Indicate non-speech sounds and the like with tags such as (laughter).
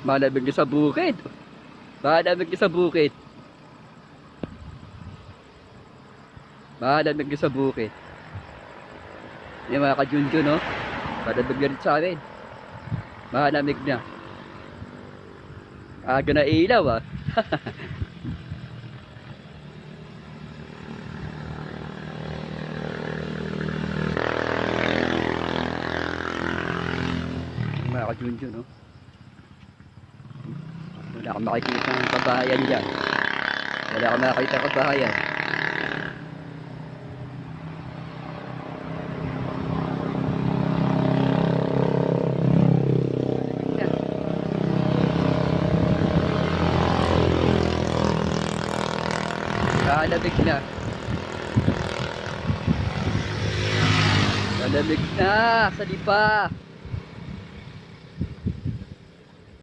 Malamig niyo sa bukid. Malamig niyo sa bukid. Malamig niyo sa bukid. Yung mga kajunjun, no? Malamig na rin sa amin. Malamig na. Aga na ilaw, ah. (laughs) mga kajunjun, no? لعم رأيت إنسان ربها ينجح ولعم رأيت ربها ينجح على بكنا. على بكنا خليفة.